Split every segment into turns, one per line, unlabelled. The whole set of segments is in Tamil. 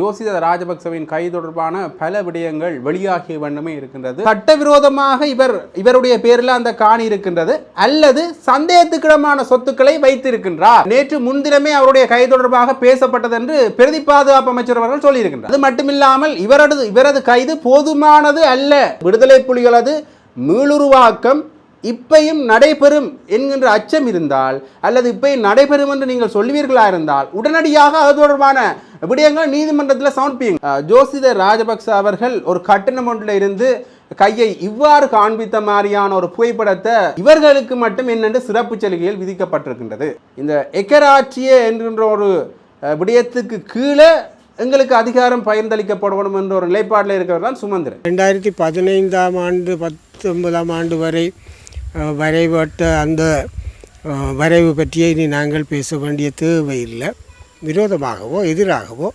ஜோசித ராஜபக்சவின் கை தொடர்பான பல விடயங்கள் வெளியாகிய வண்ணமே இருக்கின்றது. சட்டவிரோதமாக இவர் இவருடைய பேரில் அந்த காணி இருக்கின்றது. அல்லது சந்தேகத்துக்கிடமான சொத்துக்களை வைத்திருக்கின்றார். நேற்று முன்தினமே அவருடைய கை தொடர்பாக பேசப்பட்டது என்று பிரதி பாதுகாப்பு அமைச்சர் அவர்கள் சொல்லியிருக்கின்றார். அது மட்டுமில்லாமல் இவரது இவரது கைது போதுமானது அல்ல. விடுதலை புலிகளது மீளுருவாக்கம் இப்பையும் நடைபெறும் என்கின்ற அச்சம் இருந்தால் அல்லது இப்பையும் நடைபெறும் என்று நீங்கள் சொல்லுவீர்களா இருந்தால் உடனடியாக அது தொடர்பான விடயங்கள் நீதிமன்றத்தில் சமர்ப்பியுங்க அஹ், ஜோசித ராஜபக்ச அவர்கள் ஒரு கட்டணம் ஒன்றில் இருந்து கையை இவ்வாறு காண்பித்த மாதிரியான ஒரு புகைப்படத்தை இவர்களுக்கு மட்டும் என்னென்று சிறப்பு சலுகையில் விதிக்கப்பட்டிருக்கின்றது. இந்த எக்கராட்சிய என்கின்ற ஒரு விடயத்துக்கு கீழே எங்களுக்கு அதிகாரம் பகிர்ந்தளிக்கப்படணும் என்ற ஒரு நிலைப்பாட்டில் இருக்கிறவர் தான் சுமந்திரன்.
ரெண்டாயிரத்தி பதினைந்தாம் ஆண்டு பத்தொன்பதாம் ஆண்டு வரை வரைபட்ட அந்த வரைவு பற்றியே இனி நாங்கள் பேச வேண்டிய தேவையில்லை விரோதமாகவோ எதிராகவோ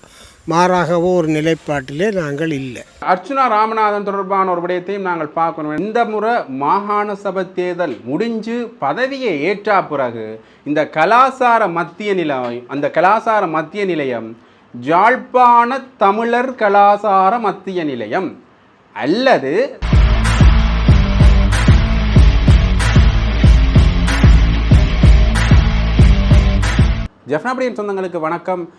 மாறாகவோ ஒரு நிலைப்பாட்டிலே நாங்கள் இல்லை.
அர்ச்சுனா ராமநாதன் தொடர்பான ஒரு விடயத்தையும் நாங்கள் பார்க்கணும். இந்த முறை மாகாண சபை தேர்தல் முடிஞ்சு பதவியை ஏற்றா பிறகு இந்த கலாசார மத்திய நிலையம் அந்த கலாசார மத்திய நிலையம் ஜாழ்ப்பாண தமிழர் கலாசார மத்திய நிலையம் அல்லது ஜெஃப்னாபடியின் சொந்தங்களுக்கு வணக்கம்.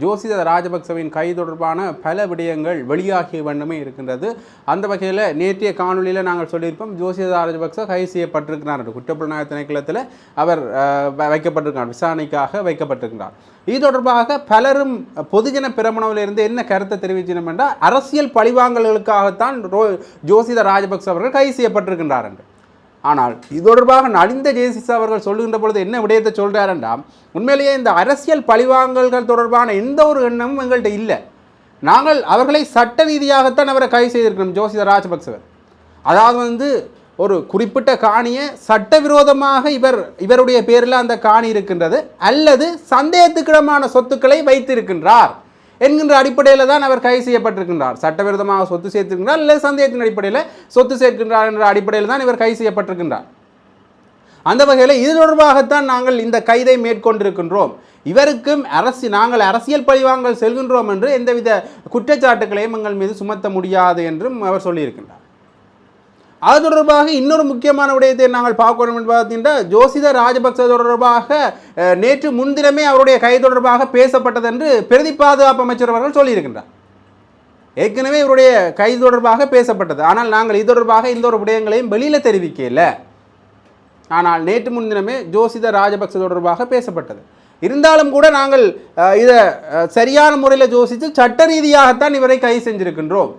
ஜோசித ராஜபக்சவின் கை தொடர்பான பல விடயங்கள் வெளியாகிய வண்ணமே இருக்கின்றது. அந்த வகையில் நேற்றைய காணொளியில் நாங்கள் சொல்லியிருப்போம் ஜோசித ராஜபக்ச கைது செய்யப்பட்டிருக்கிறார் என்று. குற்றப்புலனாய்வு திணைக்களத்தில் அவர் வ- வைக்கப்பட்டிருக்கிறார் விசாரணைக்காக வைக்கப்பட்டிருக்கிறார். இது தொடர்பாக பலரும் பொதுஜன பிரமணவிலிருந்து என்ன கருத்தை தெரிவிச்சினோம் என்றால் அரசியல் பழிவாங்கல்களுக்காகத்தான் ரோ ஜோசித ராஜபக்ச அவர்கள் கைது செய்யப்பட்டிருக்கின்றார் என்று. ஆனால் இது தொடர்பாக நலிந்த ஜெயசிஸ் அவர்கள் சொல்லுகின்ற பொழுது என்ன விடயத்தை சொல்கிறாருன்றாம் உண்மையிலேயே இந்த அரசியல் பழிவாங்கல்கள் தொடர்பான எந்த ஒரு எண்ணமும் எங்கள்கிட்ட இல்லை. நாங்கள் அவர்களை சட்ட ரீதியாகத்தான் அவரை கைது செய்திருக்கிறோம் ஜோசித ராஜபக்சவர். அதாவது வந்து ஒரு குறிப்பிட்ட காணியை சட்டவிரோதமாக இவர் இவருடைய பேரில் அந்த காணி இருக்கின்றது அல்லது சந்தேகத்துக்கிடமான சொத்துக்களை வைத்திருக்கின்றார். என்கின்ற அடிப்படையில் தான் அவர் கைது செய்யப்பட்டிருக்கின்றார். சட்டவிரோதமாக சொத்து சேர்த்திருக்கின்றார் இல்லை சந்தேகத்தின் அடிப்படையில் சொத்து சேர்க்கின்றார் என்ற அடிப்படையில் தான் இவர் கைது செய்யப்பட்டிருக்கின்றார். அந்த வகையில் இது தொடர்பாகத்தான் நாங்கள் இந்த கைதை மேற்கொண்டிருக்கின்றோம். இவருக்கும் அரசு நாங்கள் அரசியல் பழிவாங்கல் செல்கின்றோம் என்று எந்தவித குற்றச்சாட்டுகளையும் எங்கள் மீது சுமத்த முடியாது என்றும் அவர் சொல்லியிருக்கின்றார். அது தொடர்பாக இன்னொரு முக்கியமான விடயத்தை நாங்கள் பார்க்கணும் என்று பார்த்தீங்கன்னா ஜோசித ராஜபக்ச தொடர்பாக நேற்று முன்தினமே அவருடைய கை தொடர்பாக பேசப்பட்டது என்று பிரதி பாதுகாப்பு அமைச்சர் அவர்கள் சொல்லியிருக்கின்றார். ஏற்கனவே இவருடைய கை தொடர்பாக பேசப்பட்டது. ஆனால் நாங்கள் இது தொடர்பாக இந்த ஒரு விடயங்களையும் வெளியில் தெரிவிக்கல. ஆனால் நேற்று முன்தினமே ஜோசித ராஜபக்ச தொடர்பாக பேசப்பட்டது. இருந்தாலும் கூட நாங்கள் இதை சரியான முறையில் ஜோசித்து சட்ட ரீதியாகத்தான் இவரை கை செஞ்சிருக்கின்றோம்.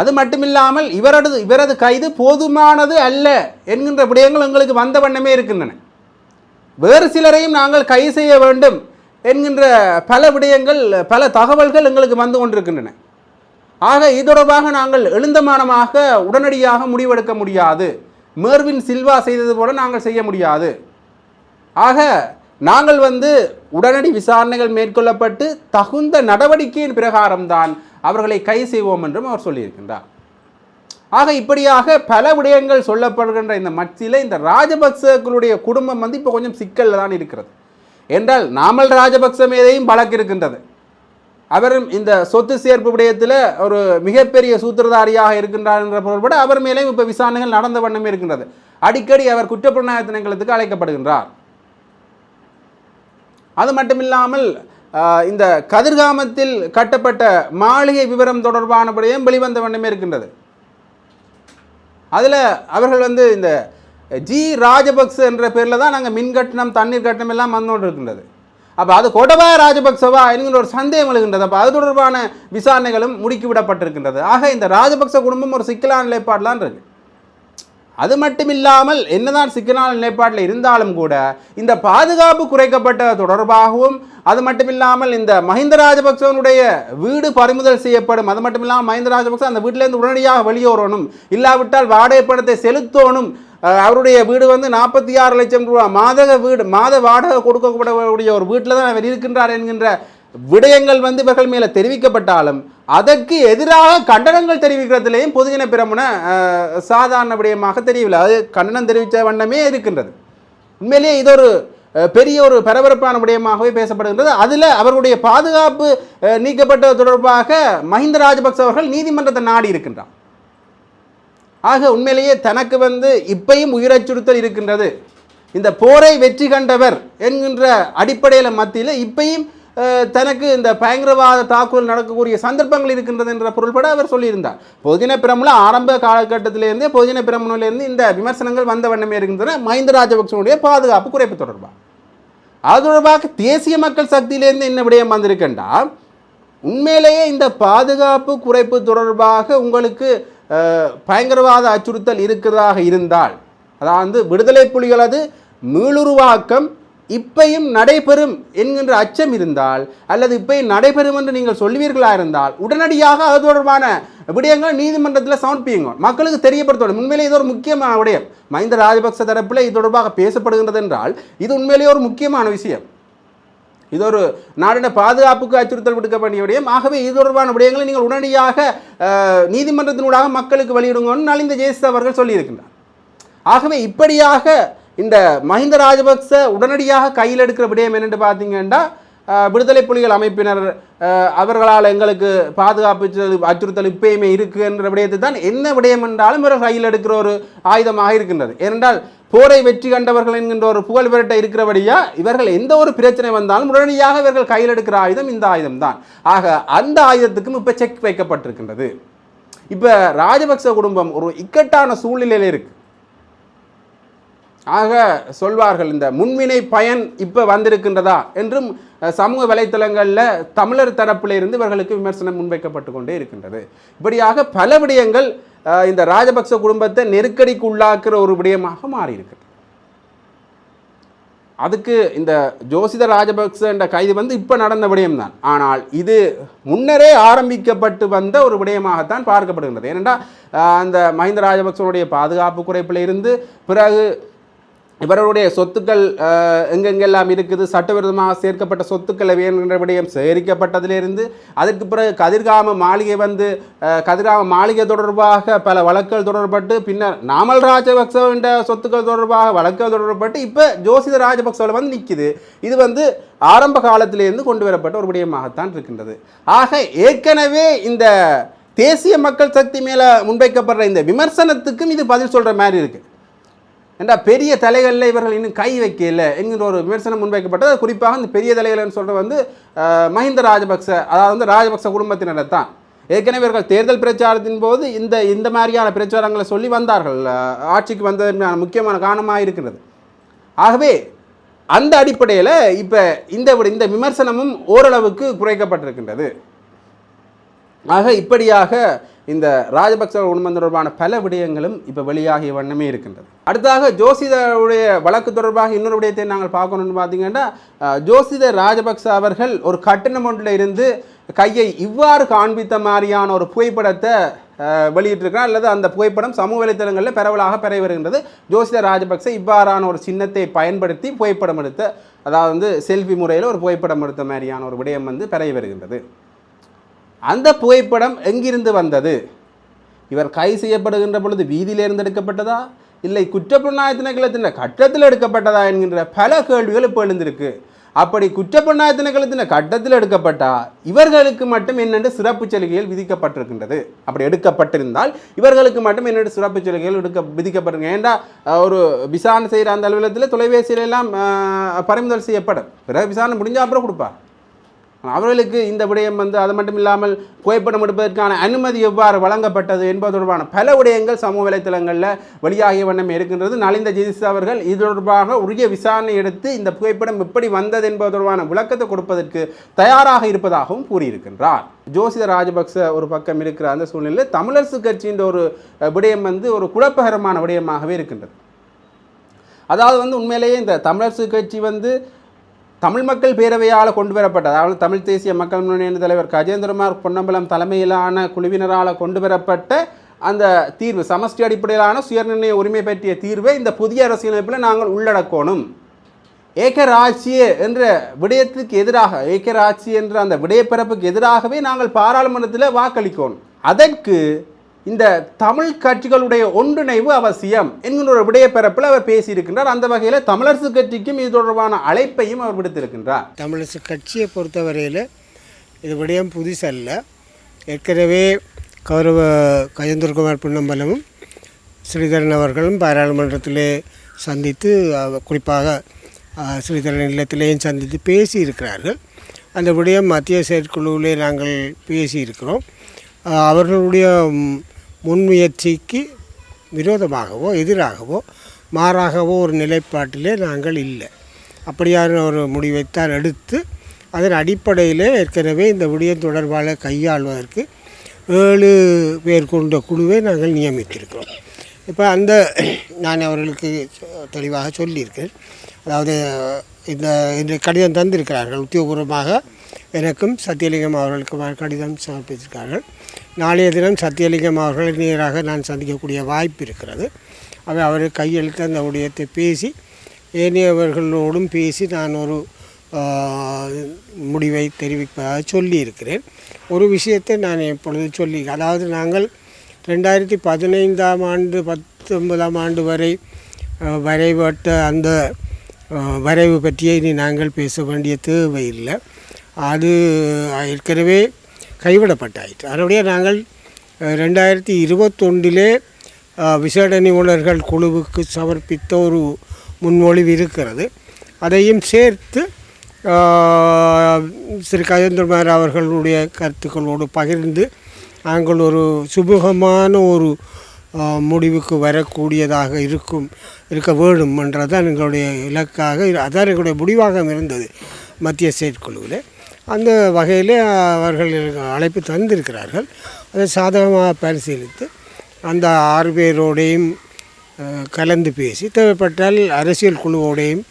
அது மட்டுமில்லாமல் இவரது இவரது கைது போதுமானது அல்ல என்கின்ற விடயங்கள் எங்களுக்கு வந்த வண்ணமே இருக்கின்றன. வேறு சிலரையும் நாங்கள் கைது செய்ய வேண்டும் என்கின்ற பல விடயங்கள் பல தகவல்கள் எங்களுக்கு வந்து கொண்டிருக்கின்றன. ஆக இது தொடர்பாக நாங்கள் எழுந்தமானமாக உடனடியாக முடிவெடுக்க முடியாது. மேர்வின் சில்வா செய்தது போல நாங்கள் செய்ய முடியாது. ஆக நாங்கள் வந்து உடனடி விசாரணைகள் மேற்கொள்ளப்பட்டு தகுந்த நடவடிக்கையின் பிரகாரம்தான் அவர்களை கைது செய்வோம் என்றும் அவர் சொல்லியிருக்கின்றார். ஆக இப்படியாக பல விடயங்கள் சொல்லப்படுகின்ற இந்த மத்தியில் இந்த ராஜபக்சர்களுடைய குடும்பம் வந்து இப்போ கொஞ்சம் சிக்கலில் தான் இருக்கிறது. என்றால் நாமல் ராஜபக்ச மீதையும் வழக்கு இருக்கின்றது. அவரும் இந்த சொத்து சேர்ப்பு விடயத்தில் ஒரு மிகப்பெரிய சூத்திரதாரியாக இருக்கின்றார் என்ற பொருள்பட அவர் மேலேயும் இப்போ விசாரணைகள் நடந்த வண்ணமே இருக்கின்றது. அடிக்கடி அவர் குற்றப்புலனாய திணைக்களத்துக்கு அழைக்கப்படுகின்றார். அது மட்டுமில்லாமல் இல்லாமல் இந்த கதிர்காமத்தில் கட்டப்பட்ட மாளிகை விவரம் தொடர்பான விடயம் வெளிவந்த வண்ணமே இருக்கின்றது. அதில் அவர்கள் வந்து இந்த ஜி ராஜபக்ச என்ற பேரில் தான் நாங்கள் மின் கட்டணம் தண்ணீர் கட்டணம் எல்லாம் வந்தோடு இருக்கின்றது அப்போ அது கொடவா ராஜபக்சவா என்கிற ஒரு சந்தேகம் எழுகின்றது. அப்போ அது தொடர்பான விசாரணைகளும் முடுக்கிவிடப்பட்டிருக்கின்றது. ஆக இந்த ராஜபக்ச குடும்பம் ஒரு சிக்கலான நிலைப்பாடெலாம் இருக்குது அது மட்டும் இல்லாமல் என்னதான் சிக்கலான நிலைப்பாட்டில் இருந்தாலும் கூட இந்த பாதுகாப்பு குறைக்கப்பட்ட தொடர்பாகவும் அது மட்டும் இல்லாமல் இந்த மஹிந்த ராஜபக்சவனுடைய வீடு பறிமுதல் செய்யப்படும் அது மட்டும் இல்லாமல் மஹிந்த ராஜபக்ச அந்த வீட்டிலேருந்து உடனடியாக வெளியேறணும். இல்லாவிட்டால் வாடகை பணத்தை செலுத்தணும். அவருடைய வீடு வந்து நாற்பத்தி ஆறு லட்சம் ரூபா மாதக வீடு மாத வாடகை கொடுக்கப்படக்கூடிய ஒரு வீட்டில் தான் அவர் இருக்கின்றார் என்கின்ற விடயங்கள் வந்து இவர்கள் மேலே தெரிவிக்கப்பட்டாலும் அதற்கு எதிராக கண்டனங்கள் தெரிவிக்கிறதுலேயும் பொதுஜன பிரமுன அஹ், சாதாரண விடயமாக தெரியவில்லை. அது கண்டனம் தெரிவித்த வண்ணமே இருக்கின்றது. உண்மையிலேயே இது ஒரு பெரிய ஒரு பரபரப்பான விடயமாகவே பேசப்படுகின்றது. அதில் அவர்களுடைய பாதுகாப்பு நீக்கப்பட்டது தொடர்பாக மஹிந்த ராஜபக்ச அவர்கள் நீதிமன்றத்தை நாடி இருக்கின்றார். ஆக உண்மையிலேயே தனக்கு வந்து இப்பையும் உயிரச்சுறுத்தல் இருக்கின்றது. இந்த போரை வெற்றி கண்டவர் என்கின்ற அடிப்படையில் மத்தியில் இப்பையும் தனக்கு இந்த பயங்கரவாத தாக்குதல் நடக்கக்கூடிய சந்தர்ப்பங்கள் இருக்கின்றது என்ற பொருள்பட அவர் சொல்லியிருந்தார். பொதுஜன பிரமுல ஆரம்ப காலகட்டத்திலேருந்தே பொதுஜன பிரமுனிலிருந்து இந்த விமர்சனங்கள் வந்த வண்ணமே இருக்கின்றன. மஹிந்த ராஜபக்சனுடைய பாதுகாப்பு குறைப்பு தொடர்பாக. அது தொடர்பாக தேசிய மக்கள் சக்தியிலேருந்து என்ன விடயம் வந்திருக்கின்றா? உண்மையிலேயே இந்த பாதுகாப்பு குறைப்பு தொடர்பாக உங்களுக்கு பயங்கரவாத அச்சுறுத்தல் இருக்கிறதாக இருந்தால் அதாவது விடுதலை புலிகளது மீளுருவாக்கம் இப்பையும் நடைபெறும் என்கின்ற அச்சம் இருந்தால் அல்லது இப்பையும் நடைபெறும் என்று நீங்கள் சொல்லுவீர்களா இருந்தால் உடனடியாக அது தொடர்பான விடயங்கள் நீதிமன்றத்தில் சமர்ப்பியுங்க. மக்களுக்கு தெரியப்படுத்தணும். உண்மையிலே இது ஒரு முக்கியமான விடயம். மஹிந்த ராஜபக்ச தரப்பில் இது தொடர்பாக பேசப்படுகின்றது என்றால் இது உண்மையிலேயே ஒரு முக்கியமான விஷயம். இது ஒரு நாடின பாதுகாப்புக்கு அச்சுறுத்தல் விடுக்க வேண்டிய விடயம். ஆகவே இது தொடர்பான விடயங்களை நீங்கள் உடனடியாக நீதிமன்றத்தினூடாக மக்களுக்கு வெளியிடுங்கன்னு நலிந்த ஜெயசித் அவர்கள் சொல்லியிருக்கின்றார். ஆகவே இப்படியாக இந்த மஹிந்த ராஜபக்ச உடனடியாக கையில் எடுக்கிற விடயம் என்னென்று பார்த்தீங்கன்னா விடுதலை புலிகள் அமைப்பினர் அவர்களால் எங்களுக்கு பாதுகாப்பு அச்சுறுத்தல் இப்பயுமே இருக்கு என்ற விடயத்தை தான் என்ன விடயம் என்றாலும் இவர்கள் கையில் எடுக்கிற ஒரு ஆயுதமாக இருக்கின்றது. ஏனென்றால் போரை வெற்றி கண்டவர்கள் என்கின்ற ஒரு புகழ் விரட்ட இருக்கிறபடியா இவர்கள் எந்த ஒரு பிரச்சனை வந்தாலும் உடனடியாக இவர்கள் கையில் எடுக்கிற ஆயுதம் இந்த ஆயுதம் தான். ஆக அந்த ஆயுதத்துக்கும் இப்போ செக் வைக்கப்பட்டிருக்கின்றது. இப்போ ராஜபக்ச குடும்பம் ஒரு இக்கட்டான சூழ்நிலையில் இருக்குது ஆக சொல்வார்கள் இந்த முன்வினை பயன் இப்போ வந்திருக்கின்றதா? என்றும் சமூக வலைத்தளங்களில் தமிழர் தரப்பில் இருந்து இவர்களுக்கு விமர்சனம் முன்வைக்கப்பட்டு கொண்டே இருக்கின்றது. இப்படியாக பல விடயங்கள் இந்த ராஜபக்ச குடும்பத்தை நெருக்கடிக்கு உள்ளாக்குற ஒரு விடயமாக மாறியிருக்கு. அதுக்கு இந்த ஜோசித ராஜபக்ச என்ற கைது வந்து இப்போ நடந்த விடயம்தான். ஆனால் இது முன்னரே ஆரம்பிக்கப்பட்டு வந்த ஒரு விடயமாகத்தான் பார்க்கப்படுகின்றது. ஏனென்றால் அந்த மஹிந்த ராஜபக்சனுடைய பாதுகாப்பு குறைப்பில் இருந்து பிறகு இவர்களுடைய சொத்துக்கள் எங்கெங்கெல்லாம் இருக்குது? சட்டவிரோதமாக சேர்க்கப்பட்ட சொத்துக்களை வேணுகின்ற விடயம் சேகரிக்கப்பட்டதிலிருந்து அதற்கு பிறகு கதிர்காம மாளிகை வந்து கதிர்காம மாளிகை தொடர்பாக பல வழக்குகள் தொடர்பட்டு பின்னர் நாமல் ராஜபக்ச சொத்துக்கள் தொடர்பாக வழக்குகள் தொடர்பட்டு இப்போ ஜோசித ராஜபக்சவில் வந்து நிற்குது இது வந்து ஆரம்ப காலத்திலேருந்து கொண்டு வரப்பட்ட ஒரு விடயமாகத்தான் இருக்கின்றது. ஆக ஏற்கனவே இந்த தேசிய மக்கள் சக்தி மேலே முன்வைக்கப்படுற இந்த விமர்சனத்துக்கும் இது பதில் சொல்கிற மாதிரி இருக்குது ஏண்டா பெரிய தலைகளில் இவர்கள் இன்னும் கை வைக்கல என்கிற ஒரு விமர்சனம் முன்வைக்கப்பட்டது. குறிப்பாக இந்த பெரிய தலைகள்னு சொல்கிற வந்து மஹிந்த ராஜபக்ச அதாவது வந்து ராஜபக்ச குடும்பத்தினரை தான். ஏற்கனவே இவர்கள் தேர்தல் பிரச்சாரத்தின் போது இந்த இந்த மாதிரியான பிரச்சாரங்களை சொல்லி வந்தார்கள். ஆட்சிக்கு வந்ததற்கான முக்கியமான காரணமாக இருக்கிறது. ஆகவே அந்த அடிப்படையில் இப்போ இந்த இந்த விமர்சனமும் ஓரளவுக்கு குறைக்கப்பட்டிருக்கின்றது. ஆக இப்படியாக இந்த ராஜபக்ச குடும்பம் தொடர்பான பல விடயங்களும் இப்போ வெளியாகிய வண்ணமே இருக்கின்றது. அடுத்ததாக ஜோசிதருடைய வழக்கு தொடர்பாக இன்னொரு விடயத்தை நாங்கள் பார்க்கணும்னு பார்த்தீங்கன்னா அஹ், ஜோசித ராஜபக்ச அவர்கள் ஒரு கட்டணம் ஒன்றில் இருந்து கையை இவ்வாறு காண்பித்த மாதிரியான ஒரு புகைப்படத்தை வெளியிட்டிருக்கிறார். அல்லது அந்த புகைப்படம் சமூக வலைத்தளங்களில் பரவலாக பரவி வருகின்றது. ஜோசித ராஜபக்சே இவ்வாறான ஒரு சின்னத்தை பயன்படுத்தி புகைப்படம் எடுத்த அதாவது வந்து செல்ஃபி முறையில் ஒரு புகைப்படம் எடுத்த மாதிரியான ஒரு விடயம் வந்து பரவி வருகின்றது. அந்த புகைப்படம் எங்கிருந்து வந்தது? இவர் கைது செய்யப்படுகின்ற பொழுது வீதியிலிருந்து எடுக்கப்பட்டதா இல்லை குற்றப்புலனாய்வு திணைக்களத்தின் கட்டத்தில் எடுக்கப்பட்டதா என்கின்ற பல கேள்விகள் இப்போ எழுந்திருக்கு. அப்படி குற்றப்புலனாய்வு திணைக்களத்தின் கட்டத்தில் எடுக்கப்பட்டா இவர்களுக்கு மட்டும் என்னென்று சிறப்பு சலுகைகள் விதிக்கப்பட்டிருக்கின்றது. அப்படி எடுக்கப்பட்டிருந்தால் இவர்களுக்கு மட்டும் என்னென்று சிறப்பு சலுகைகள் எடுக்க விதிக்கப்பட்டிருக்கு ஏண்டா ஒரு விசாரணை செய்கிற அந்த அலுவலகத்தில் தொலைபேசியிலெல்லாம் பறிமுதல் செய்யப்படும். பிறகு விசாரணை முடிஞ்ச அப்புறம் கொடுப்பார் அவர்களுக்கு இந்த விடயம் வந்து அது மட்டும் இல்லாமல் புகைப்படம் எடுப்பதற்கான அனுமதி எவ்வாறு வழங்கப்பட்டது என்பது தொடர்பான பல விடயங்கள் சமூக வலைத்தளங்களில் வெளியாகிய வண்ணம் இருக்கின்றது. நலிந்த ஜெயிஸ் அவர்கள் இது தொடர்பாக உரிய விசாரணை எடுத்து இந்த புகைப்படம் எப்படி வந்தது என்பது தொடர்பான விளக்கத்தை கொடுப்பதற்கு தயாராக இருப்பதாகவும் கூறியிருக்கின்றார். ஜோசித ராஜபக்ச ஒரு பக்கம் இருக்கிற அந்த சூழ்நிலையில் தமிழரசு கட்சியின் ஒரு விடயம் வந்து ஒரு குழப்பகரமான விடயமாகவே இருக்கின்றது. அதாவது வந்து உண்மையிலேயே இந்த தமிழரசு கட்சி வந்து தமிழ் மக்கள் பேரவையால் கொண்டு வரப்பட்ட அதாவது தமிழ் தேசிய மக்கள் முன்னணி தலைவர் கஜேந்திரமார் பொன்னம்பலம் தலைமையிலான குழுவினரால் கொண்டு வரப்பட்ட அந்த தீர்வு சமஷ்டி அடிப்படையிலான சுயநிர்ணய உரிமை பற்றிய தீர்வை இந்த புதிய அரசியலமைப்பில் நாங்கள் உள்ளடக்கணும். ஏக்கராட்சிய என்ற விடயத்துக்கு எதிராக ஏக்கராட்சி என்ற அந்த விடயப்பிறப்புக்கு எதிராகவே நாங்கள் பாராளுமன்றத்தில் வாக்களிக்கணும். அதற்கு இந்த தமிழ் கட்சிகளுடைய ஒன்றிணைவு அவசியம் என்கின்ற ஒரு விடயப்பரப்பில் அவர் பேசியிருக்கின்றார். அந்த வகையில் தமிழரசு கட்சிக்கும் இது தொடர்பான அழைப்பையும் அவர் விடுத்திருக்கின்றார்.
தமிழரசு கட்சியை பொறுத்தவரையில் இது விடயம் புதுசல்ல. ஏற்கனவே கௌரவ கஜேந்திரகுமார் பொன்னம்பலமும் ஸ்ரீதரன் அவர்களும் பாராளுமன்றத்திலே சந்தித்து குறிப்பாக ஸ்ரீதரன் இல்லத்திலேயும் சந்தித்து பேசியிருக்கிறார்கள். அந்த விடயம் மத்திய செயற்குழுவிலே நாங்கள் பேசியிருக்கிறோம். அவர்களுடைய முன்முயற்சிக்கு விரோதமாகவோ எதிராகவோ மாறாகவோ ஒரு நிலைப்பாட்டிலே நாங்கள் இல்லை. அப்படியான ஒரு முடிவைத்தான் எடுத்து அதன் அடிப்படையில் ஏற்கனவே இந்த விடயம் தொடர்பாக கையாள்வதற்கு ஏழு பேர் கொண்ட குழுவை நாங்கள் நியமித்திருக்கிறோம். இப்போ அந்த நான் அவர்களுக்கு தெளிவாக சொல்லியிருக்கேன் அதாவது இந்த இந்த கடிதம் தந்திருக்கிறார்கள். உத்தியோகபூர்வமாக எனக்கும் சத்தியலிங்கம் அவர்களுக்கு கடிதம் சமர்ப்பித்திருக்கிறார்கள். நாளைய தினம் சத்தியலிங்கம் அவர்களை நேராக நான் சந்திக்கக்கூடிய வாய்ப்பு இருக்கிறது. அவை அவர் கையெழுத்து அந்த உடையத்தை பேசி ஏனையவர்களோடும் பேசி நான் ஒரு முடிவை தெரிவிப்பதாக சொல்லியிருக்கிறேன். ஒரு விஷயத்தை நான் இப்பொழுது சொல்லி அதாவது நாங்கள் ரெண்டாயிரத்தி பதினைந்தாம் ஆண்டு பத்தொன்பதாம் ஆண்டு வரை வரைபட்ட அந்த வரைவு பற்றியே இனி நாங்கள் பேச வேண்டிய தேவையில்லை. அது ஏற்கனவே கைவிடப்பட்டாயிற்று. அதனுடைய நாங்கள் ரெண்டாயிரத்தி இருபத்தொன்றிலே விசேட நிபுணர்கள் குழுவுக்கு சமர்ப்பித்த ஒரு முன்மொழிவு இருக்கிறது. அதையும் சேர்த்து ஸ்ரீ திரு கஜேந்திரமார் அவர்களுடைய கருத்துக்களோடு பகிர்ந்து நாங்கள் ஒரு சுமூகமான ஒரு முடிவுக்கு வரக்கூடியதாக இருக்கும் இருக்க வேண்டும் என்றதான் எங்களுடைய இலக்காக அதான் எங்களுடைய முடிவாக இருந்தது மத்திய செயற்குழுவில். அந்த வகையில் அவர்கள் அழைப்பு தந்திருக்கிறார்கள். அதை சாதகமாக பரிசீலித்து அந்த ஆறு பேரோடையும் கலந்து பேசி தேவைப்பட்டால் அரசியல் குழுவோடையும்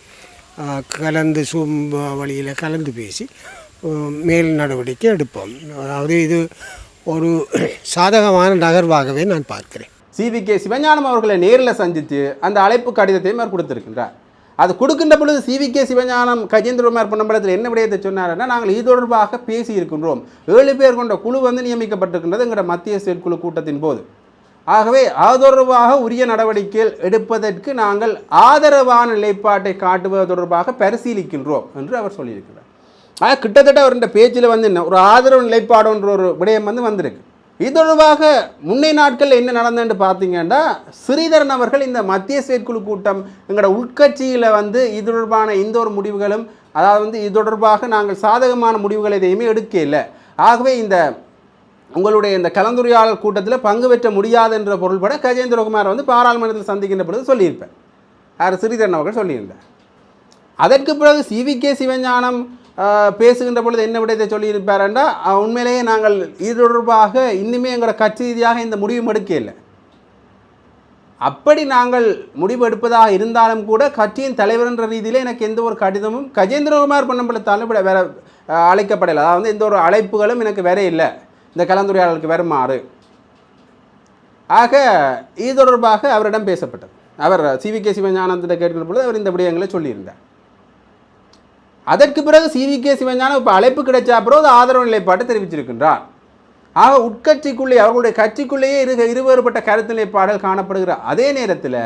கலந்து சும் வழியில் கலந்து பேசி மேல் நடவடிக்கை எடுப்போம். அதாவது இது ஒரு சாதகமான நகர்வாகவே நான் பார்க்கிறேன்.
சிவி கே சிவஞானம் அவர்களை நேரில் சந்தித்து அந்த அழைப்பு கடிதத்தையும் அவர் கொடுத்திருக்கின்றார். அது கொடுக்கின்ற பொழுது சிவி கே சிவஞானம் கஜேந்திரகுமார் பொன்னம்பலத்தில் என்ன விடயத்தை சொன்னார்னா நாங்கள் இது தொடர்பாக பேசி இருக்கின்றோம் ஏழு பேர் கொண்ட குழு வந்து நியமிக்கப்பட்டிருக்கின்றது எங்களோட மத்திய செயற்குழு கூட்டத்தின் போது. ஆகவே அது தொடர்பாக உரிய நடவடிக்கைகள் எடுப்பதற்கு நாங்கள் ஆதரவான நிலைப்பாட்டை காட்டுவது தொடர்பாக பரிசீலிக்கின்றோம் என்று அவர் சொல்லியிருக்கிறார். ஆக கிட்டத்தட்ட அவர் பேச்சில் வந்து என்ன ஒரு ஆதரவு நிலைப்பாடுன்ற ஒரு விடயம் வந்து வந்திருக்கு. இது தொடர்பாக முன்னை நாட்களில் என்ன நடந்ததுன்னு பார்த்தீங்கன்னா ஸ்ரீதரன் அவர்கள் இந்த மத்திய செயற்குழு கூட்டம் எங்களோட உட்கட்சியில் வந்து இது தொடர்பான எந்த ஒரு முடிவுகளும் அதாவது வந்து இது தொடர்பாக நாங்கள் சாதகமான முடிவுகள் எதையுமே எடுக்க இல்லை. ஆகவே இந்த உங்களுடைய இந்த கலந்துரையாடல் கூட்டத்தில் பங்கு பெற்ற முடியாது என்ற பொருள்பட கஜேந்திரகுமார் வந்து பாராளுமன்றத்தில் சந்திக்கின்ற பொழுது சொல்லியிருப்பேன் யார் ஸ்ரீதரன் அவர்கள் சொல்லியிருந்தார். அதற்கு பிறகு சிவி கே சிவஞானம் பேசுகின்ற பொழுது என்ன விடயத்தை சொல்லியிருப்பார் என்றால் உண்மையிலேயே நாங்கள் இது தொடர்பாக இன்னுமே எங்களோட கட்சி ரீதியாக இந்த முடிவும் எடுக்க இல்லை அப்படி நாங்கள் முடிவு எடுப்பதாக இருந்தாலும் கூட கட்சியின் தலைவர் என்ற ரீதியில் எனக்கு எந்த ஒரு கடிதமும் கஜேந்திரகுமார் பொன்னம்பலத்தாலும் இப்படி வேற அழைக்கப்படலை அதாவது எந்த ஒரு அழைப்புகளும் எனக்கு வேற இல்லை. இந்த கலந்துரையாடலுக்கு வருமாறு. ஆக இது தொடர்பாக அவரிடம் பேசப்பட்டது. அவர் சிவி கே சிவஞானத்திட்ட கேட்கிற பொழுது அவர் இந்த விடயங்களை சொல்லியிருந்தார். அதற்கு பிறகு சிவி கே சிவஞானம் இப்போ அழைப்பு கிடைச்ச அப்புறம் அது ஆதரவு நிலைப்பாட்டை தெரிவிச்சிருக்கின்றார். ஆக உட்கட்சிக்குள்ளே அவர்களுடைய கட்சிக்குள்ளேயே இரு இருவேறுபட்ட கருத்து நிலைப்பாடுகள் காணப்படுகிற அதே நேரத்தில்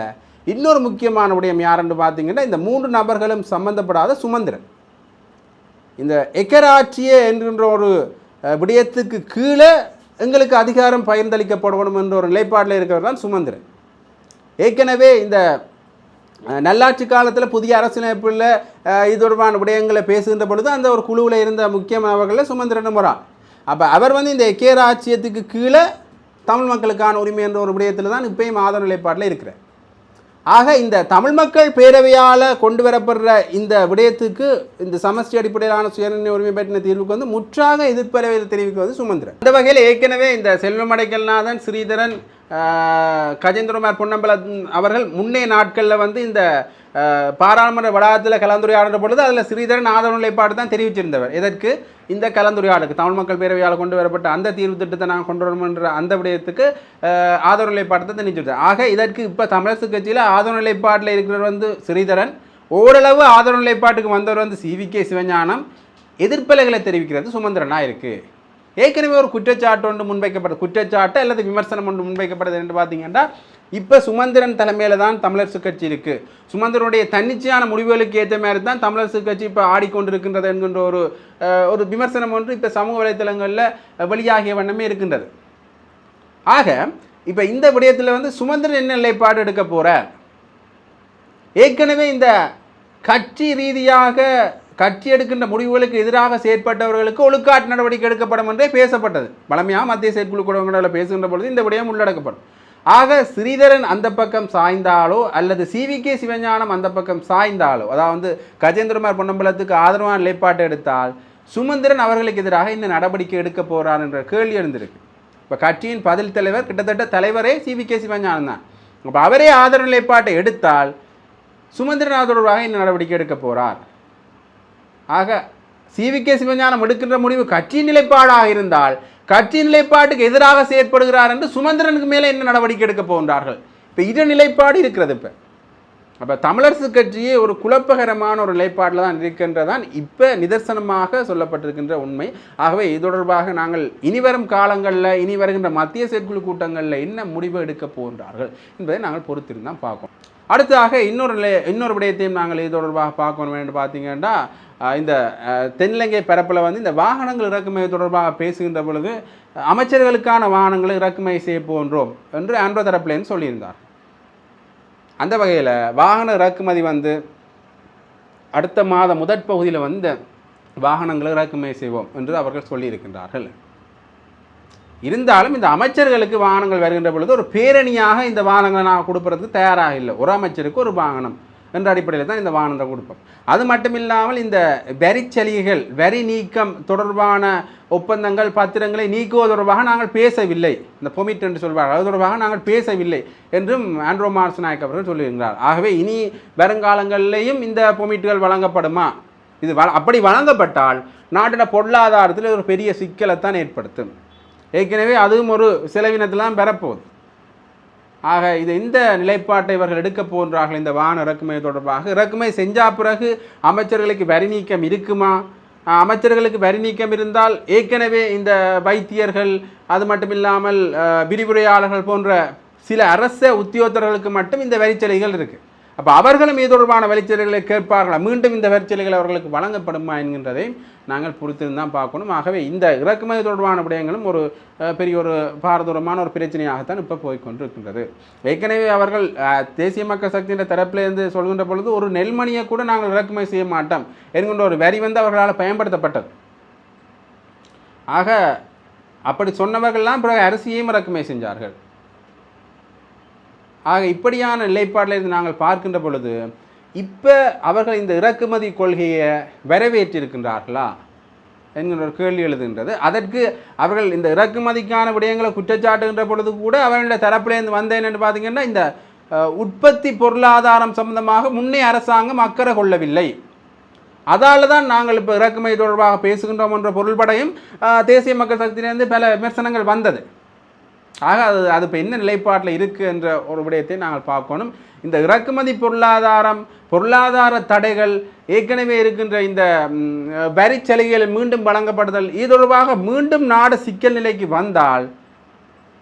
இன்னொரு முக்கியமான விடயம் யாருன்னு பார்த்தீங்கன்னா இந்த மூன்று நபர்களும் சம்பந்தப்படாத சுமந்திரன். இந்த எக்கராட்சியே என்கின்ற ஒரு விடயத்துக்கு கீழே எங்களுக்கு அதிகாரம் பகிர்ந்தளிக்கப்படணும் என்ற ஒரு நிலைப்பாட்டில் இருக்கிறவர் தான் சுமந்திரன். ஏற்கனவே இந்த நல்லாட்சி காலத்தில் புதிய அரசியலமைப்பில் இது தொடர்பான விடயங்களை பேசுகின்ற பொழுது அந்த ஒரு குழுவில் இருந்த முக்கியமானவர்களில் சுமந்திரன் ஒரு அப்போ அவர் வந்து இந்த எக்கே ராஜ்யத்துக்கு கீழே தமிழ் மக்களுக்கான உரிமை என்ற ஒரு விடயத்தில் தான் இப்பயும் ஆதரவு நிலைப்பாட்டில் இருக்கிறார். ஆக இந்த தமிழ் மக்கள் பேரவையால் கொண்டு வரப்படுற இந்த விடயத்துக்கு இந்த சமஷ்டி அடிப்படையிலான சுயநிர்ணய உரிமை பற்றின தீர்வுக்கு வந்து முற்றாக எதிர்ப்பறவை தெரிவிக்குவது சுமந்திரன். அந்த வகையில் ஏற்கனவே இந்த செல்வமடைக்கல்நாதன் ஸ்ரீதரன் கஜேந்திரகுமார் பொன்னம்பலம் அவர்கள் முன்னே நாட்களில் வந்து இந்த பாராளுமன்ற வளாகத்தில் கலந்துரையாடுற பொழுது அதில் ஸ்ரீதரன் ஆதரவு நிலைப்பாடு தான் தெரிவிச்சிருந்தவர். எதற்கு? இந்த கலந்துரையாடலுக்கு தமிழ் மக்கள் பேரவையால் கொண்டு வரப்பட்ட அந்த தீர்வு திட்டத்தை நாங்கள் கொண்டு வரணும்ன்ற அந்த விடயத்துக்கு ஆதரவு நிலைப்பாட்டை தான் தெரிவிச்சிருந்தார். ஆக இதற்கு இப்போ தமிழரசு கட்சியில் ஆதரவு நிலைப்பாட்டில் இருக்கிறவர் வந்து ஸ்ரீதரன். ஓரளவு ஆதரவு நிலைப்பாட்டுக்கு வந்தவர் வந்து சிவி கே சிவஞானம். எதிர்ப்பலைகளை தெரிவிக்கிறது சுமந்திரனா இருக்குது ஏற்கனவே ஒரு குற்றச்சாட்டு ஒன்று முன்வைக்கப்பட்டது. குற்றச்சாட்டு அல்லது விமர்சனம் ஒன்று முன்வைக்கப்பட்டது என்று பார்த்தீங்கன்னா இப்போ சுமந்திரன் தலைமையில் தான் தமிழரசு கட்சி இருக்குது சுமந்திரனுடைய தன்னிச்சையான முடிவுகளுக்கு ஏற்ற மாதிரி தான் தமிழரசு கட்சி இப்போ ஆடிக்கொண்டிருக்கின்றது என்கின்ற ஒரு ஒரு விமர்சனம் ஒன்று இப்போ சமூக வலைத்தளங்களில் வெளியாகிய வண்ணமே இருக்கின்றது. ஆக இப்போ இந்த விடயத்தில் வந்து சுமந்திரன் என்ன நிலைப்பாடு எடுக்க போகிறார் ஏற்கனவே இந்த கட்சி ரீதியாக கட்சி எடுக்கின்ற முடிவுகளுக்கு எதிராக செயற்பட்டவர்களுக்கு ஒழுக்காட்டு நடவடிக்கை எடுக்கப்படும் என்றே பேசப்பட்டது. பழமையாக மத்திய செயற்குழு கூடங்களில் பேசுகின்ற பொழுது இந்த விடயம் உள்ளடக்கப்படும். ஆக ஸ்ரீதரன் அந்த பக்கம் சாய்ந்தாலோ அல்லது சிவிகே சிவஞானம் அந்த பக்கம் சாய்ந்தாலோ அதாவது கஜேந்திரமார் பொன்னம்பலத்துக்கு ஆதரவான நிலைப்பாட்டை எடுத்தால் சுமந்திரன் அவர்களுக்கு எதிராக இந்த நடவடிக்கை எடுக்க போகிறார் என்ற கேள்வி எழுந்திருக்கு. இப்போ கட்சியின் பதில் தலைவர் கிட்டத்தட்ட தலைவரே சிவிகே சிவஞானம் தான். அப்போ அவரே ஆதரவு நிலைப்பாட்டை எடுத்தால் சுமந்திரன் தொடர்பாக இந்த நடவடிக்கை எடுக்க போகிறார் ஆக சிவிகே சிவஞானம் எடுக்கின்ற முடிவு கட்சியின் நிலைப்பாடாக இருந்தால் கட்சியின் நிலைப்பாட்டுக்கு எதிராக செயற்படுகிறார் என்று சுமந்திரனுக்கு மேலே என்ன நடவடிக்கை எடுக்க போகின்றார்கள்? இப்போ இரு நிலைப்பாடு இருக்கிறது இப்போ. அப்போ தமிழரசு கட்சியே ஒரு குழப்பகரமான ஒரு நிலைப்பாட்டில் தான் இருக்கின்றதான் இப்போ நிதர்சனமாக சொல்லப்பட்டிருக்கின்ற உண்மை. ஆகவே இது தொடர்பாக நாங்கள் இனிவரும் காலங்களில் இனி வருகின்ற மத்திய செயற்குழு கூட்டங்களில் என்ன முடிவு எடுக்க போகின்றார்கள் என்பதை நாங்கள் பொறுத்திருந்தான் பார்ப்போம் அடுத்ததாக இன்னொரு நிலை இன்னொரு விடயத்தையும் நாங்கள் இது தொடர்பாக பார்க்கணும் என்று பார்த்தீங்கன்னா இந்த தென்னிலங்கை பரப்பில் வந்து இந்த வாகனங்கள் இறக்குமதி தொடர்பாக பேசுகின்ற பொழுது அமைச்சர்களுக்கான வாகனங்களை இறக்குமதி செய்ய போன்றோம் என்று ஆண்ட்ரோ தரப்பிலேன்னு சொல்லியிருந்தார். அந்த வகையில் வாகன இறக்குமதி வந்து அடுத்த மாத முதற் பகுதியில் வந்து வாகனங்களை இறக்குமதி செய்வோம் என்று அவர்கள் சொல்லியிருக்கின்றார்கள். இருந்தாலும் இந்த அமைச்சர்களுக்கு வாகனங்கள் வருகின்ற பொழுது ஒரு பேரணியாக இந்த வாகனங்களை நான் கொடுப்பதற்கு தயாராக இல்லை. ஒரு அமைச்சருக்கு ஒரு வாகனம். என்ற அடிப்படையில் தான் இந்த வானந்த கொடுப்போம். அது மட்டும் இல்லாமல் இந்த வரி சலுகைகள் வரி நீக்கம் தொடர்பான ஒப்பந்தங்கள் பத்திரங்களை நீக்குவது தொடர்பாக நாங்கள் பேசவில்லை. இந்த பொமிட் என்று சொல்வார்கள். அது தொடர்பாக நாங்கள் பேசவில்லை என்றும் ஆண்ட்ரோ மார்ஸ் நாயக் அவர்கள் சொல்லியிருக்கிறார். ஆகவே இனி வருங்காலங்களிலேயும் இந்த பொமிட்டுகள் வழங்கப்படுமா? இது வ அப்படி வழங்கப்பட்டால் நாட்டின் பொருளாதாரத்தில் ஒரு பெரிய சிக்கலைத்தான் ஏற்படுத்தும். ஏற்கனவே அதுவும் ஒரு செலவினத்திலாம் பெறப்போகுது. ஆக இது இந்த நிலைப்பாட்டை இவர்கள் எடுக்க போன்றார்கள் இந்த வாகன இறக்குமதி தொடர்பாக. இறக்குமதி செஞ்சா பிறகு அமைச்சர்களுக்கு வரி நீக்கம் இருக்குமா? அமைச்சர்களுக்கு வரி நீக்கம் இருந்தால் ஏற்கனவே இந்த வைத்தியர்கள் அது மட்டும் இல்லாமல் விரிவுரையாளர்கள் போன்ற சில அரச உத்தியோகத்தர்களுக்கு மட்டும் இந்த வரிச்சலுகைகள் இருக்குது அப்போ அவர்களும் இது தொடர்பான வரிச்சலுகைகளை கேட்பார்களா? மீண்டும் இந்த வரிச்சலுகைகள் அவர்களுக்கு வழங்கப்படுமா என்கின்றதை நாங்கள் பொறுத்திருந்தான் பார்க்கணும். ஆகவே இந்த இறக்குமதி தொடர்பான விடயங்களும் ஒரு பெரிய ஒரு பாரதூரமான ஒரு பிரச்சனையாகத்தான் இப்போ போய்கொண்டிருக்கின்றது ஏற்கனவே அவர்கள் தேசிய மக்கள் சக்தியின் தரப்பிலிருந்து சொல்கின்ற பொழுது ஒரு நெல்மணியை கூட நாங்கள் இறக்குமதி செய்ய மாட்டோம் என்கின்ற ஒரு வரி வந்து அவர்களால் பயன்படுத்தப்பட்டது. ஆக அப்படி சொன்னவர்கள்லாம் பிறகு அரிசியையும் இறக்குமதி செஞ்சார்கள். ஆக இப்படியான நிலைப்பாட்டில் இருந்து நாங்கள் பார்க்கின்ற பொழுது இப்போ அவர்கள் இந்த இறக்குமதி கொள்கையை வரவேற்றிருக்கின்றார்களா என்கின்ற ஒரு கேள்வி எழுதுகின்றது. அதற்கு அவர்கள் இந்த இறக்குமதிக்கான விடயங்களை குற்றச்சாட்டுகின்ற பொழுது கூட அவர்களுடைய தரப்பிலேருந்து வந்தேன் என்று பார்த்தீங்கன்னா இந்த உற்பத்தி பொருளாதாரம் சம்பந்தமாக முன்னே அரசாங்கம் அக்கறை கொள்ளவில்லை. அதால் தான் நாங்கள் இப்போ இறக்குமதி தொடர்பாக பேசுகின்றோம் என்ற பொருள்படையும் தேசிய மக்கள் சக்தியிலிருந்து பல விமர்சனங்கள் வந்தது. ஆக அது அது இப்போ என்ன நிலைப்பாட்டில் இருக்குது என்ற ஒரு விடயத்தை நாங்கள் பார்க்கணும். இந்த இறக்குமதி பொருளாதாரம் பொருளாதார தடைகள் ஏற்கனவே இருக்கின்ற இந்த வரி சலுகைகள் மீண்டும் வழங்கப்படுதல் இது தொடர்பாக மீண்டும் நாடு சிக்கல் நிலைக்கு வந்தால்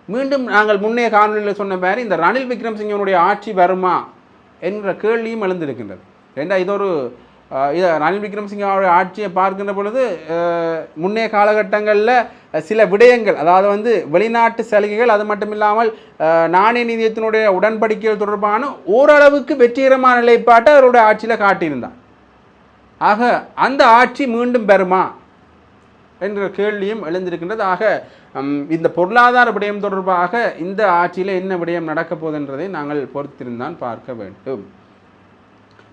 மீண்டும் நாங்கள் முன்னே காணொலியில் சொன்ன மாதிரி இந்த ரணில் விக்ரம்சிங்கனுடைய ஆட்சி வருமா என்ற கேள்வியும் எழுந்திருக்கின்றது. ஏண்டா இது ஒரு இதை ரணில் விக்ரமசிங்காவுடைய ஆட்சியை பார்க்கின்ற பொழுது முன்னைய காலகட்டங்களில் சில விடயங்கள் அதாவது வந்து வெளிநாட்டு சலுகைகள் அது மட்டும் இல்லாமல் நாணய நிதியத்தினுடைய உடன்படிக்கைகள் தொடர்பான ஓரளவுக்கு வெற்றிகரமான நிலைப்பாட்டை அவருடைய ஆட்சியில் காட்டியிருந்தார் ஆக அந்த ஆட்சி மீண்டும் பெறுமா என்ற கேள்வியும் எழுந்திருக்கின்றது. ஆக இந்த பொருளாதார விடயம் தொடர்பாக இந்த ஆட்சியில் என்ன விடயம் நடக்கப் போகுதுன்றதை நாங்கள் பொறுத்திருந்தான் பார்க்க வேண்டும்.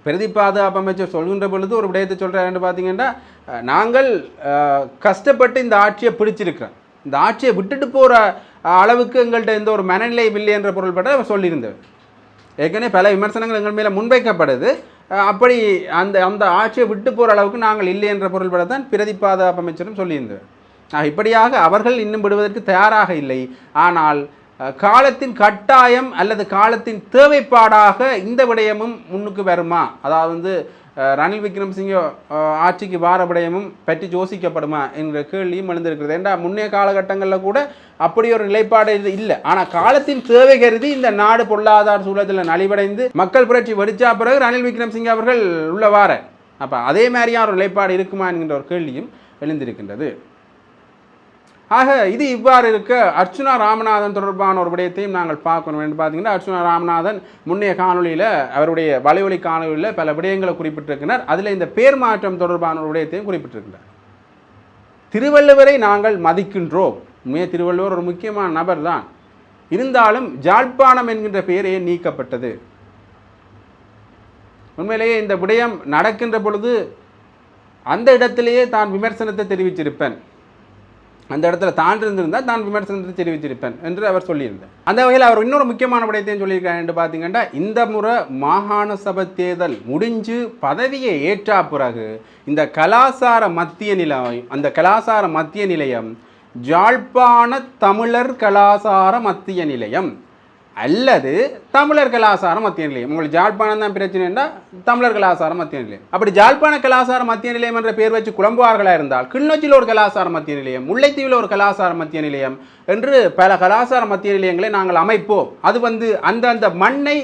பிரதி பாதுகாப்பு அமைச்சர் சொல்கின்ற பொழுது ஒரு விடயத்தை சொல்கிறாருன்னு பார்த்தீங்கன்னா நாங்கள் கஷ்டப்பட்டு இந்த ஆட்சியை பிடிச்சிருக்கிறோம். இந்த ஆட்சியை விட்டுட்டு போகிற அளவுக்கு எங்கள்கிட்ட எந்த ஒரு மனநிலை இல்லை என்ற பொருள்பட அவர் சொல்லியிருந்தவர். ஏற்கனவே பல விமர்சனங்கள் எங்கள் மேலே முன்வைக்கப்படுது. அப்படி அந்த அந்த ஆட்சியை விட்டு போகிற அளவுக்கு நாங்கள் இல்லை என்ற பொருள்பட தான் பிரதி பாதுகாப்பு அமைச்சரும் சொல்லியிருந்தவர். இப்படியாக அவர்கள் இன்னும் விடுவதற்கு தயாராக இல்லை. ஆனால் காலத்தின் கட்டாயம் அல்லது காலத்தின் தேவைப்பாடாக இந்த விடயமும் முன்னுக்கு வருமா? அதாவது வந்து ரணில் விக்ரம்சிங்க ஆட்சிக்கு வார விடயமும் பற்றி யோசிக்கப்படுமா என்கிற கேள்வியும் எழுந்திருக்கிறது. ஏண்டா முன்னே காலகட்டங்களில் கூட அப்படி ஒரு நிலைப்பாடு இது இல்லை. ஆனால் காலத்தின் தேவை கருதி இந்த நாடு பொருளாதார சூழலத்தில் நலிவடைந்து மக்கள் புரட்சி வெடிச்சா பிறகு ரணில் விக்ரம்சிங்க அவர்கள் உள்ள வார. அப்போ அதே மாதிரியான ஒரு நிலைப்பாடு இருக்குமா என்கின்ற ஒரு கேள்வியும் எழுந்திருக்கின்றது. ஆக இது இவ்வாறு இருக்க அர்ச்சுனா ராமநாதன் தொடர்பான ஒரு விடயத்தையும் நாங்கள் பார்க்கணும். என்று பார்த்தீங்கன்னா அர்ச்சுனா ராமநாதன் முன்னைய காணொளியில் அவருடைய வலைவலி காணொலியில் பல விடயங்களை குறிப்பிட்டிருக்கிறார். அதில் இந்த பேர் மாற்றம் தொடர்பான ஒரு விடயத்தையும் குறிப்பிட்டிருக்கிறார். திருவள்ளுவரை நாங்கள் மதிக்கின்றோம். உண்மையே திருவள்ளுவர் ஒரு முக்கியமான நபர் தான் இருந்தாலும் ஜாழ்ப்பாணம் என்கின்ற பெயரே நீக்கப்பட்டது. உண்மையிலேயே இந்த விடயம் நடக்கின்ற பொழுது அந்த இடத்திலேயே தான் விமர்சனத்தை தெரிவிச்சிருப்பேன் அந்த இடத்துல தான் இருந்திருந்தால் தான் விமர்சனத்தை தெரிவித்திருப்பேன் என்று அவர் சொல்லியிருந்தார். அந்த வகையில் அவர் இன்னொரு முக்கியமான விடயத்தையும் சொல்லியிருக்காரு என்று பார்த்தீங்கன்னா இந்த முறை மாகாண சபை தேர்தல் முடிஞ்சு பதவியை ஏற்றா பிறகு இந்த கலாசார மத்திய நிலையம் அந்த கலாசார மத்திய நிலையம் ஜாழ்ப்பாண தமிழர் கலாசார மத்திய நிலையம் அல்லது தமிழர் கலாசாரம் மத்திய நிலையம் உங்களுக்கு ஜாழ்ப்பாணம் தான் பிரச்சனைன்னா தமிழர் கலாசார மத்திய நிலையம் அப்படி ஜாழ்ப்பாண கலாசார மத்திய நிலையம் என்ற பேர் வச்சு குழம்புவார்களாக இருந்தால் கிண்ணொச்சியில் ஒரு கலாசார மத்திய நிலையம் முல்லைத்தீவில் ஒரு கலாசார மத்திய நிலையம் என்று பல கலாசார மத்திய நிலையங்களை நாங்கள் அமைப்போம். அது வந்து அந்த அந்த மண்ணை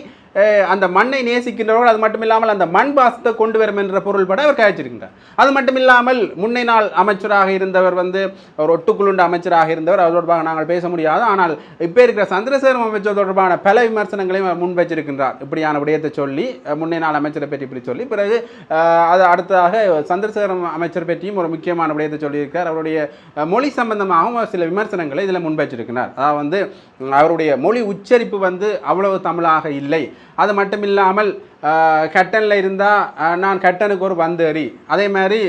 அந்த மண்ணை நேசிக்கின்றவர்கள் அது மட்டும் இல்லாமல் அந்த மண் பாசத்தை கொண்டு வரும் என்ற பொருள்பட அவர் கழிச்சிருக்கின்றார் அது மட்டும் இல்லாமல் முன்னை நாள் அமைச்சராக இருந்தவர் வந்து ஒரு ஒட்டுக்குள்ளுண்ட அமைச்சராக இருந்தவர் அவர் தொடர்பாக நாங்கள் பேச முடியாது. ஆனால் இப்போ இருக்கிற சந்திரசேகரம் அமைச்சர் தொடர்பான பல விமர்சனங்களையும் அவர் முன் வச்சிருக்கின்றார். இப்படியான விடயத்தை சொல்லி முன்னை நாள் அமைச்சரை பற்றி இப்படி சொல்லி பிறகு அது அடுத்ததாக சந்திரசேகரம் அமைச்சர் பற்றியும் ஒரு முக்கியமான விடயத்தை சொல்லியிருக்கார். அவருடைய மொழி சம்பந்தமாகவும் சில விமர்சனங்களை இதில் முன்வைச்சிருக்கிறார் அதாவது வந்து அவருடைய மொழி உச்சரிப்பு வந்து அவ்வளவு தமிழாக இல்லை. அது மட்டும் இல்லாமல் கட்டனில் இருந்தால் நான் கட்டனுக்கு ஒரு வந்தேறி அதே மாதிரி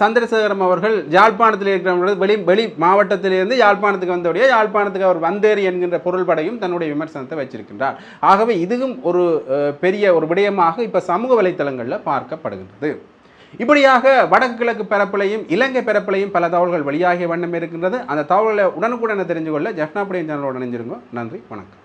சந்திரசேகரம் அவர்கள் யாழ்ப்பாணத்தில் இருக்கிறவர்கள் வெளி வெளி மாவட்டத்திலிருந்து யாழ்ப்பாணத்துக்கு வந்தோடைய யாழ்ப்பாணத்துக்கு அவர் வந்தேறி என்கின்ற பொருள்படையும் தன்னுடைய விமர்சனத்தை வச்சிருக்கின்றார். ஆகவே இதுவும் ஒரு பெரிய ஒரு விடயமாக இப்போ சமூக வலைத்தளங்களில் பார்க்கப்படுகின்றது. இப்படியாக வடக்கு கிழக்கு பரப்பிலையும் இலங்கை பரப்பிலையும் பல தகவல்கள் வெளியாகிய வண்ணம் இருக்கின்றது. அந்த தகவலை உடனுக்குடனே தெரிஞ்சு கொள்ள ஜெஃப்னா புடியன் சேனலோட இணைஞ்சிருங்க நன்றி வணக்கம்.